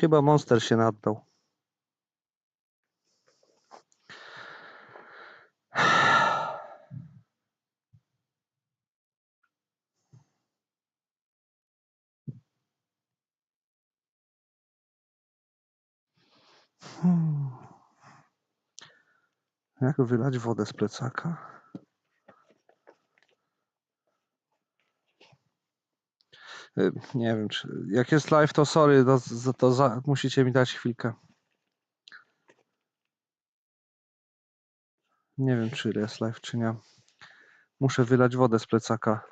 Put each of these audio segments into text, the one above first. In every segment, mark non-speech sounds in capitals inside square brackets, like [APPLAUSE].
Chyba Monster się naddał. Hmm. Jak wylać wodę z plecaka? Nie wiem, czy. Jak jest live, to sorry, to, to, za, musicie mi dać chwilkę. Nie wiem, czy jest live, czy nie. Muszę wylać wodę z plecaka.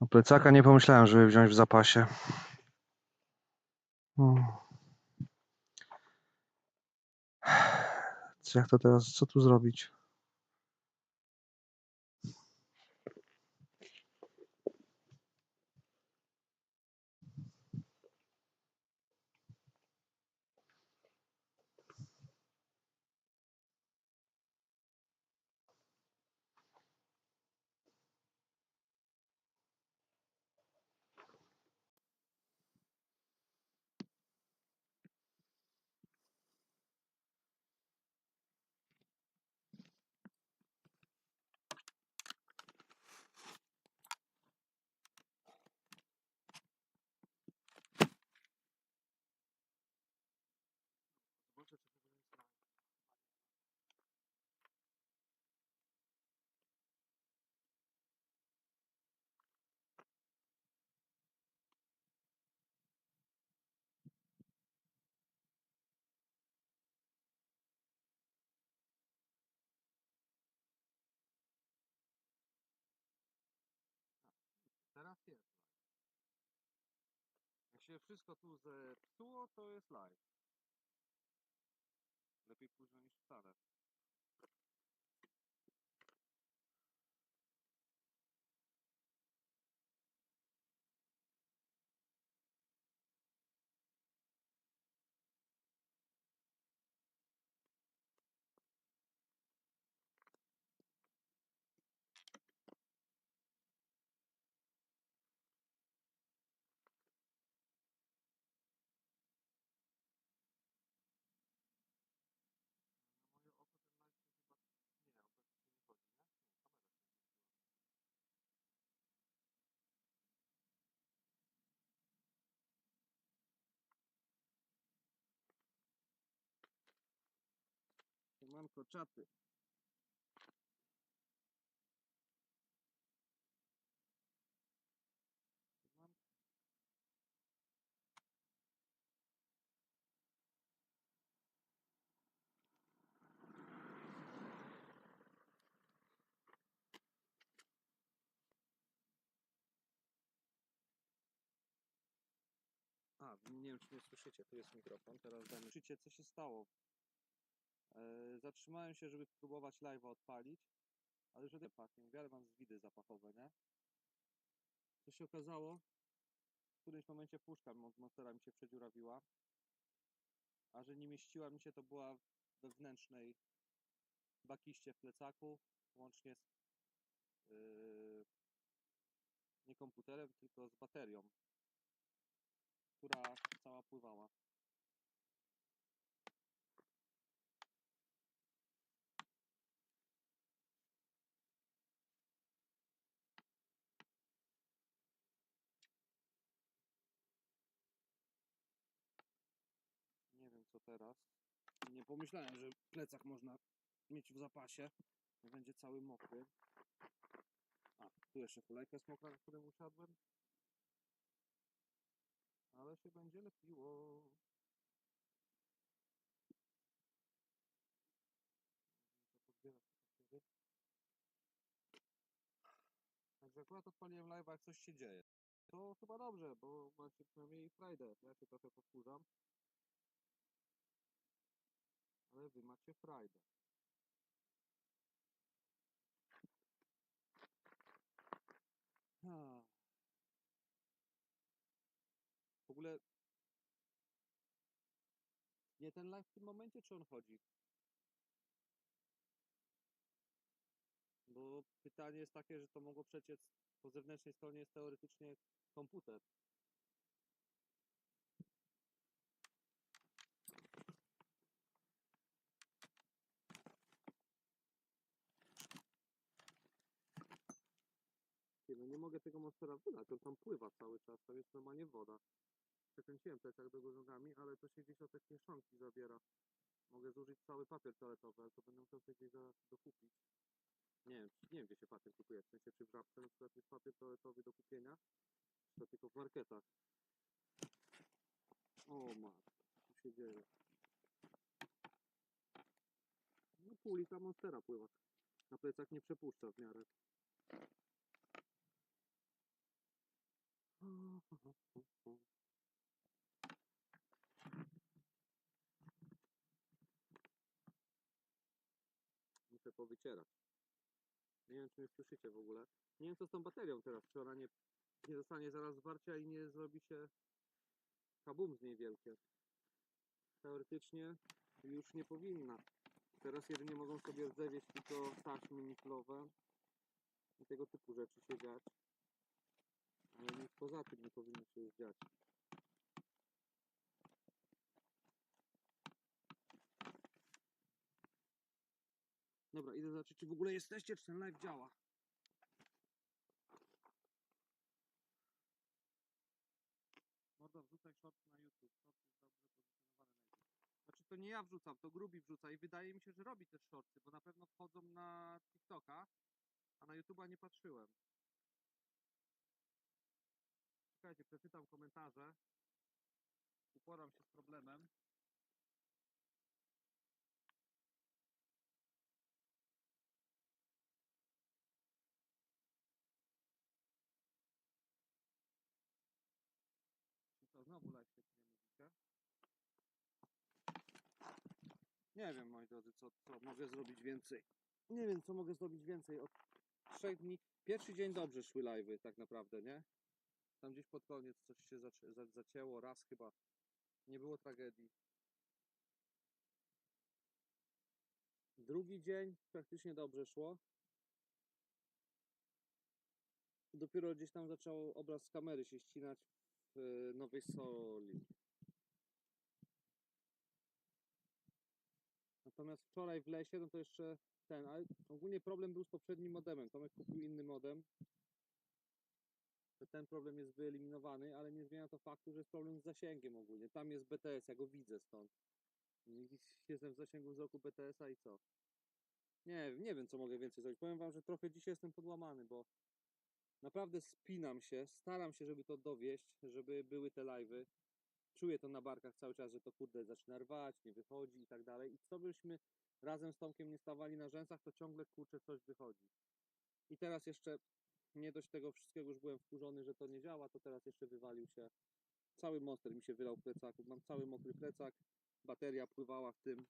O plecaka nie pomyślałem, żeby wziąć w zapasie. Hmm. Jak to teraz, co tu zrobić? Teraz jest live. Jak się wszystko tu zepsuło, to jest live. Lepiej późno niż wcale. Na moje oko ten live się chyba... Nie, o to się nie chodzi, nie? Nie, kamera się nie zepsuła. Siemanko, czaty. Siemanko. A, nie wiem czy mnie słyszycie, tu jest mikrofon, teraz damy. Słyszycie co się stało? E, zatrzymałem się, żeby spróbować live'a odpalić, ale że pachnie, w miarę mam zwidy zapachowe, nie? Co się okazało? W którymś momencie puszka mo- monstera mi się przedziurawiła, a że nie mieściła mi się, to była wewnętrznej bakiście w plecaku, łącznie z yy, nie komputerem, tylko z baterią, która cała pływała. Co teraz. Nie pomyślałem, że plecak można mieć w zapasie. Będzie cały mokry. A, tu jeszcze kolejka jest mokra, na którym usiadłem. Ale się będzie lepiło. Muszę pozbierać te papiery. Także akurat odpaliłem live, jak coś się dzieje. To chyba dobrze, bo macie przynajmniej Friday. Ja się trochę powtórzam. Ale wy macie. Ha. W ogóle nie ten live w tym momencie, czy on chodzi? Bo pytanie jest takie, że to mogło przeciec po zewnętrznej stronie jest teoretycznie komputer. Nie mogę tego monstera wylać, on tam pływa cały czas, tam jest normalnie woda. Przekręciłem plecak do góry nogami, ale to się gdzieś o te kieszonki zabiera. Mogę zużyć cały papier toaletowy, ale to będę musiał sobie gdzieś zaraz dokupić. Nie wiem, nie wiem gdzie się papier kupuje, w sensie czy w żabce na przykład jest papier toaletowy do kupienia, czy to tylko w marketach. O matko, co się dzieje? No pół litra monstera pływa. Na plecach nie przepuszcza w miarę. Muszę powycierać. Nie wiem, czy mnie słyszycie w ogóle. Nie wiem, co z tą baterią teraz, czy ona nie, nie zaraz zwarcia i nie zrobi się kabum z niej wielkie. Teoretycznie już nie powinna. Teraz jedynie mogą sobie zawieść tylko taśmy nitlowe i tego typu rzeczy się dziać. Ale nic poza tym nie powinno się już dziać. Dobra, idę zobaczyć, czy w ogóle jesteście, czy ten live działa. Mordo, wrzucaj shorts na YouTube. Shorts jest dobrze pozycjonowany na YouTube. Znaczy to nie ja wrzucam, to Grubi wrzuca i wydaje mi się, że robi też shortsy, bo na pewno wchodzą na TikToka, a na YouTube'a nie patrzyłem. Czekajcie, przeczytam komentarze. Uporam się z problemem. To znowu live nie mówicie? Nie wiem, moi drodzy, co, co mogę zrobić więcej. Nie wiem, co mogę zrobić więcej od trzech dni. Pierwszy dzień dobrze szły live'y, tak naprawdę, nie? Tam gdzieś pod koniec coś się zacięło, raz chyba. Nie było tragedii. Drugi dzień praktycznie dobrze szło. Dopiero gdzieś tam zaczął obraz z kamery się ścinać w e, Nowej Soli. Natomiast wczoraj w lesie, no to jeszcze ten, ale ogólnie problem był z poprzednim modemem. Tomek kupił inny modem. To ten problem jest wyeliminowany, ale nie zmienia to faktu, że jest problem z zasięgiem ogólnie. Tam jest BTS, ja go widzę stąd. Jestem w zasięgu wzroku BTS-a i co? Nie nie wiem co mogę więcej zrobić. Powiem wam, że trochę dzisiaj jestem podłamany, bo naprawdę spinam się, staram się, żeby to dowieść, żeby były te live'y. Czuję to na barkach cały czas, że to kurde zaczyna rwać, nie wychodzi i tak dalej. I co byśmy razem z Tomkiem nie stawali na rzęsach, to ciągle kurczę coś wychodzi. I teraz jeszcze nie dość tego wszystkiego, już byłem wkurzony, że to nie działa, to teraz jeszcze wywalił się cały monster mi się wylał w plecaku. Mam cały mokry plecak, bateria pływała w tym.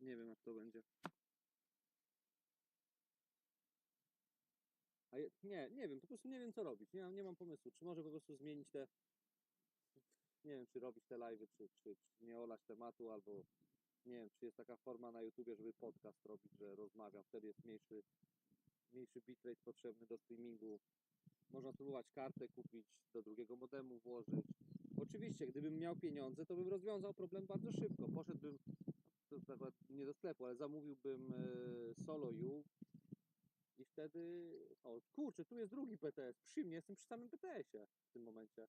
Nie wiem jak to będzie. A je, nie, nie wiem, po prostu nie wiem co robić. Nie, nie mam pomysłu. Czy może po prostu zmienić te. Nie wiem, czy robić te live'y, czy, czy, czy nie olać tematu, albo nie wiem, czy jest taka forma na YouTubie, żeby podcast robić, że rozmawiam. Wtedy jest mniejszy, mniejszy bitrate potrzebny do streamingu. Można spróbować kartę kupić, do drugiego modemu włożyć. Oczywiście, gdybym miał pieniądze, to bym rozwiązał problem bardzo szybko. Poszedłbym, to akurat nie do sklepu, ale zamówiłbym e, Solo U i wtedy, o kurczę, tu jest drugi PTS, przy mnie, jestem przy samym PTS-ie w tym momencie.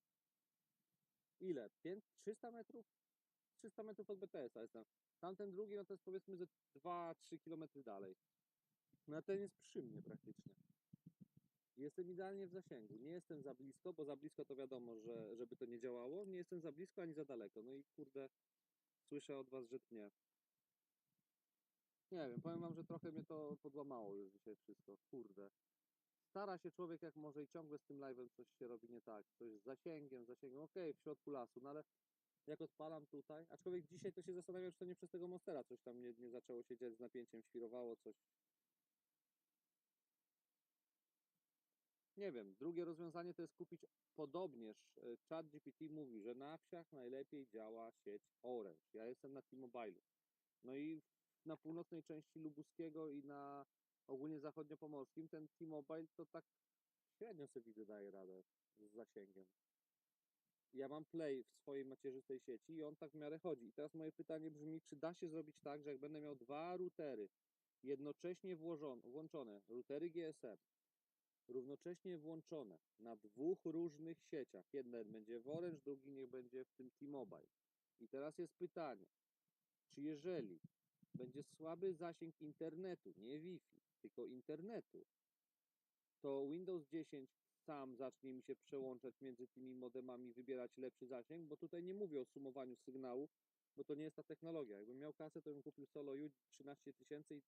Ile? 5, 300 metrów? 300 metrów od BTS-a jestem. Tamten drugi, no to jest powiedzmy ze 2-3 km dalej. No a ten jest przy mnie praktycznie. Jestem idealnie w zasięgu. Nie jestem za blisko, bo za blisko to wiadomo, że żeby to nie działało. Nie jestem za blisko ani za daleko. No i kurde, słyszę od was, że tnie. Nie wiem, powiem wam, że trochę mnie to podłamało już dzisiaj wszystko. Kurde. Stara się człowiek jak może i ciągle z tym live'em coś się robi nie tak. Coś z zasięgiem, zasięgiem, okej, w środku lasu, no ale jak odpalam tutaj, aczkolwiek dzisiaj to się zastanawiam, czy to nie przez tego monstera coś tam nie, nie zaczęło się dziać z napięciem, świrowało coś. Nie wiem, drugie rozwiązanie to jest kupić podobnież. e, ChatGPT mówi, że na wsiach najlepiej działa sieć Orange. Ja jestem na T-Mobile. No i na północnej części Lubuskiego i na ogólnie zachodniopomorskim, ten T-Mobile to tak średnio sobie widzę daje radę z zasięgiem. Ja mam Play w swojej macierzystej sieci i on tak w miarę chodzi. I teraz moje pytanie brzmi, czy da się zrobić tak, że jak będę miał dwa routery jednocześnie włożone, włączone, routery GSM, równocześnie włączone na dwóch różnych sieciach. Jeden będzie w Orange, drugi niech będzie w tym T-Mobile. I teraz jest pytanie, czy jeżeli będzie słaby zasięg internetu, nie Wi-Fi, tylko internetu, to Windows 10 sam zacznie mi się przełączać między tymi modemami, wybierać lepszy zasięg, bo tutaj nie mówię o sumowaniu sygnału, bo to nie jest ta technologia. Jakbym miał kasę, to bym kupił Solo U 13 tysięcy i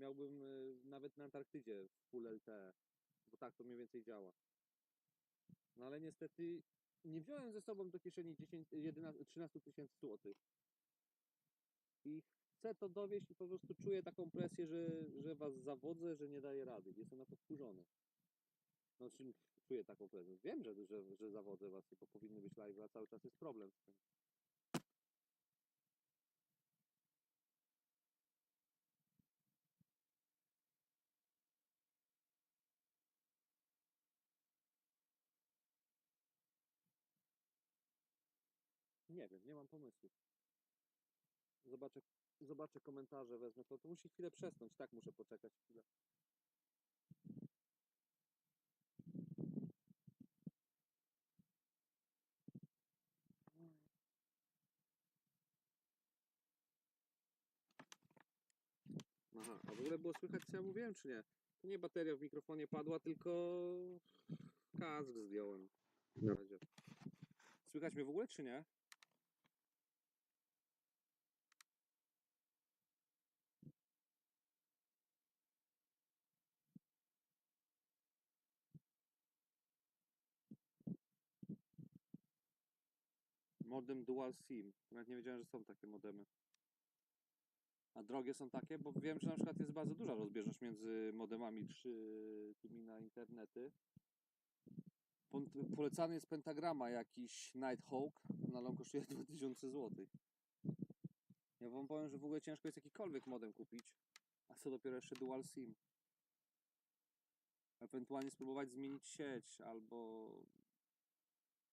miałbym y, nawet na Antarktydzie full LTE, bo tak to mniej więcej działa. No ale niestety nie wziąłem ze sobą do kieszeni 10, 11, 13 tysięcy złotych. I chcę to dowieść i po prostu czuję taką presję, że, że was zawodzę, że nie daję rady. Jestem na to wkurzony. No, czuję taką presję? Wiem, że, że, że zawodzę was, bo powinny być live, a cały czas jest problem z tym. Nie wiem, nie mam pomysłu. Zobaczę, zobaczę komentarze, wezmę to. To musi chwilę przesnąć, tak muszę poczekać chwilę. Aha, a w ogóle było słychać, co ja mówiłem, czy nie? To nie bateria w mikrofonie padła, tylko kask zdjąłem. Na razie. Słychać mnie w ogóle, czy nie? Modem Dual SIM. Nawet nie wiedziałem, że są takie modemy. A drogie są takie, bo wiem, że na przykład jest bardzo duża rozbieżność między modemami trzy tymi na internety. Po- Polecany jest pentagrama jakiś Nighthawk, ale on kosztuje 2000 zł. Ja wam powiem, że w ogóle ciężko jest jakikolwiek modem kupić, a co dopiero jeszcze dual SIM. Ewentualnie spróbować zmienić sieć, albo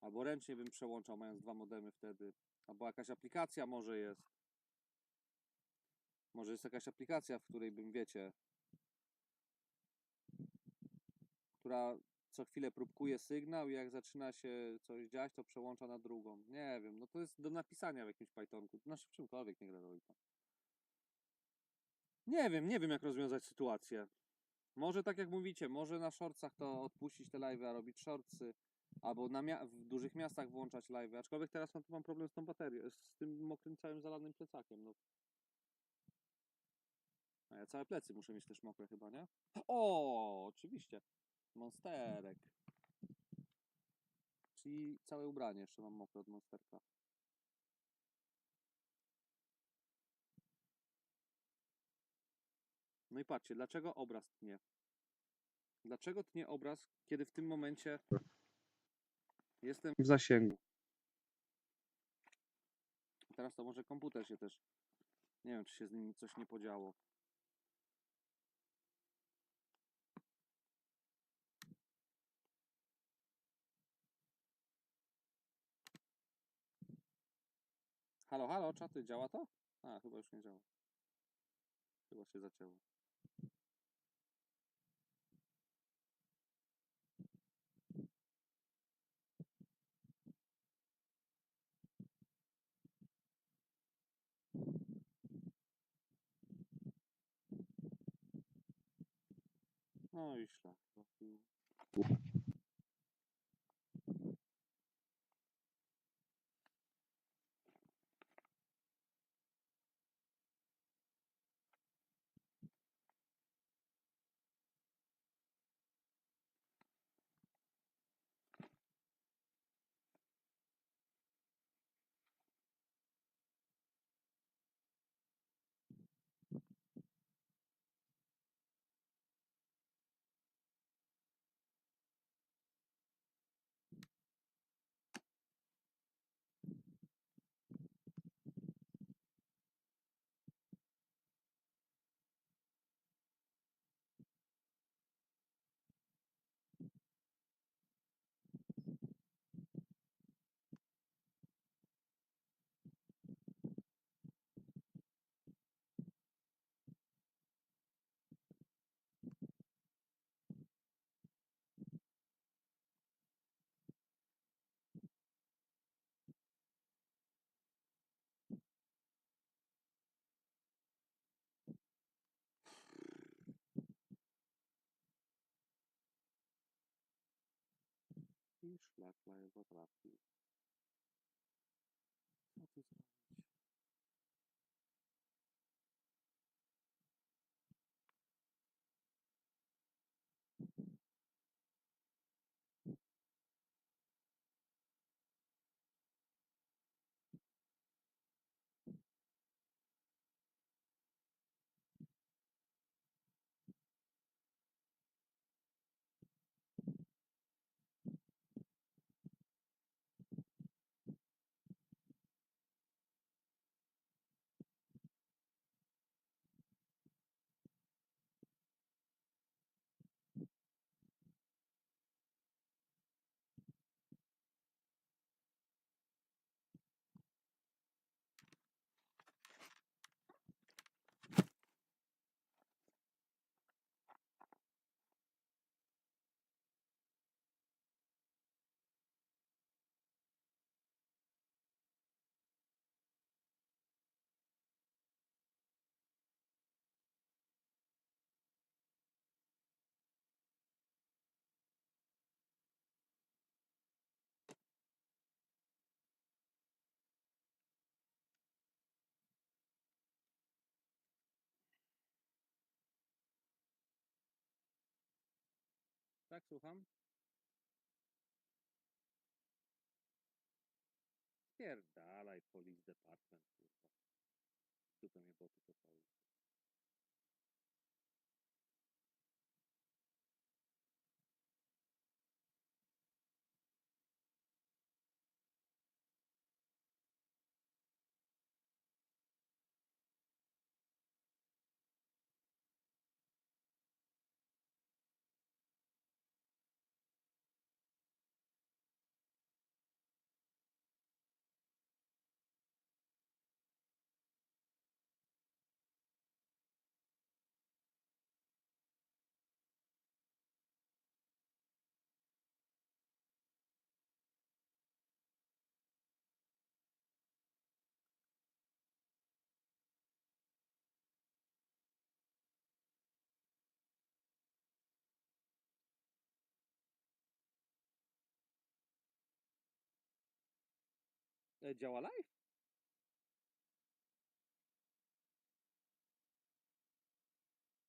albo ręcznie bym przełączał, mając dwa modemy wtedy. Albo jakaś aplikacja może jest. Może jest jakaś aplikacja, w której bym, wiecie, która co chwilę próbkuje sygnał i jak zaczyna się coś dziać, to przełącza na drugą. Nie wiem, no to jest do napisania w jakimś Pythonku. Znaczy w czymkolwiek nie robi to. Nie wiem, nie wiem jak rozwiązać sytuację. Może tak jak mówicie, może na shortsach to odpuścić te live'y, a robić shortsy. Albo w dużych miastach włączać live'y. Aczkolwiek teraz to mam problem z tą baterią, z tym mokrym całym zalanym plecakiem. No. A ja całe plecy muszę mieć też mokre chyba, nie? O, oczywiście. Monsterek. Czyli całe ubranie jeszcze mam mokre od monsterka. No i patrzcie, dlaczego obraz tnie? Dlaczego tnie obraz, kiedy w tym momencie jestem w zasięgu? Teraz to może komputer się też. Nie wiem, czy się z nim coś nie podziało. Halo, halo, czaty, działa to? A, chyba już nie działa. Chyba się zacięło. No i szlak szlak live trafi. Co tu zrobić? Tak, słucham? Pierdalaj, police department, kurwa. W Dupę mnie boty kopały. Działa live?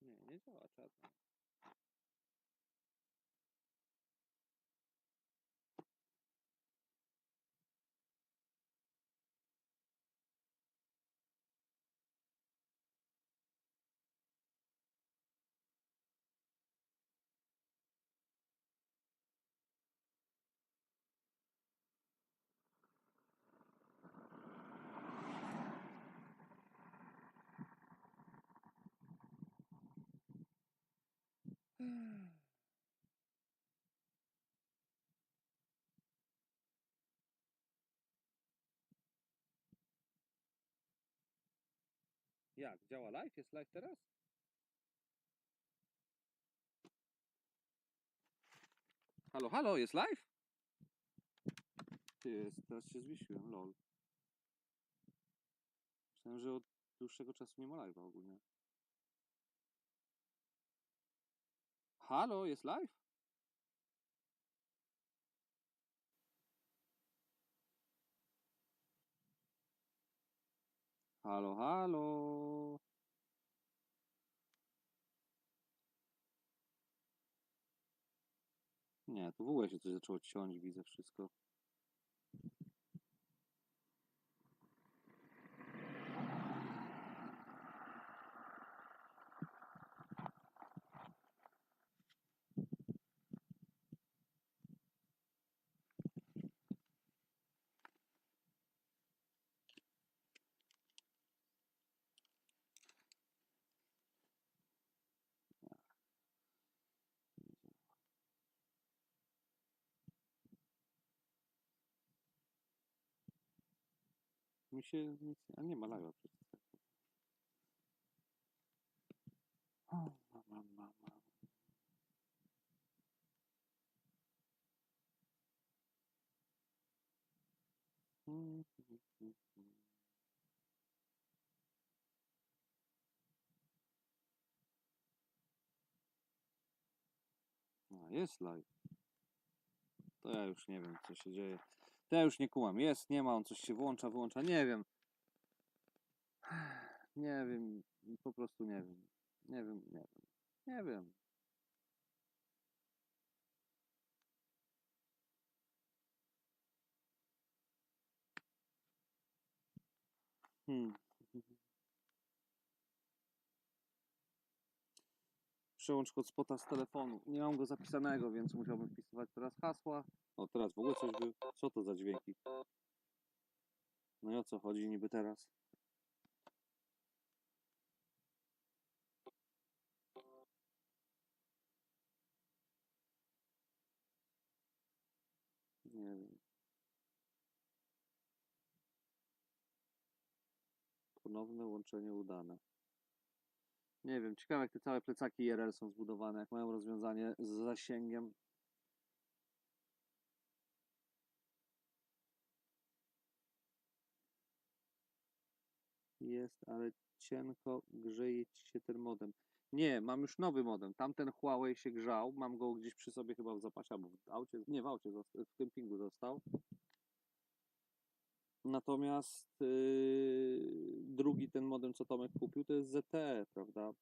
Nie, nie działa czarno. Jak? Działa live? Jest live teraz? Halo, halo, jest live? Jest, teraz się zwiesiłem, lol. Myślałem, że od dłuższego czasu nie ma live'a ogólnie. Halo, jest live? Halo, halo. Nie, tu w ogóle się coś zaczęło ciąć, widzę wszystko. Się nic, a nie ma live'a przecież. O, mama, mama. Mm, mm. A, jest live. To ja już nie wiem, co się dzieje. Ja już nie kumam. Jest, nie ma, on coś się włącza, wyłącza. Nie wiem. [SIGHS] Nie wiem. Po prostu nie wiem. Nie wiem, nie wiem. Nie wiem. Hmm. [LAUGHS] Przełącz hotspota z telefonu. Nie mam go zapisanego, więc musiałbym wpisywać teraz hasła. O, teraz w ogóle coś był. Co to za dźwięki? No i o co chodzi niby teraz? Nie wiem. Ponowne łączenie udane. Nie wiem, ciekawe jak te całe plecaki IRL są zbudowane, mają rozwiązanie z zasięgiem. Jest, ale cienko grzeje ci się ten modem. Nie, mam już nowy modem. Tamten Huawei się grzał, mam go gdzieś przy sobie chyba w zapasie, albo w aucie, nie w aucie, w kempingu został. Natomiast yy, drugi ten modem, co Tomek kupił, to jest ZTE, prawda?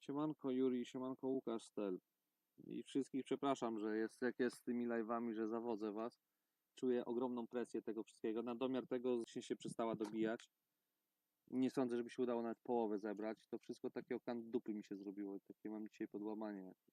Siemanko Juri, siemanko Łukasz Stel. I wszystkich przepraszam, że jest jak jest z tymi live'ami, że zawodzę was. Czuję ogromną presję tego wszystkiego. Na domiar tego się, się przestała dobijać. Nie sądzę, żeby się udało nawet połowę zebrać. To wszystko takie okan dupy mi się zrobiło. Takie mam dzisiaj podłamanie jakieś.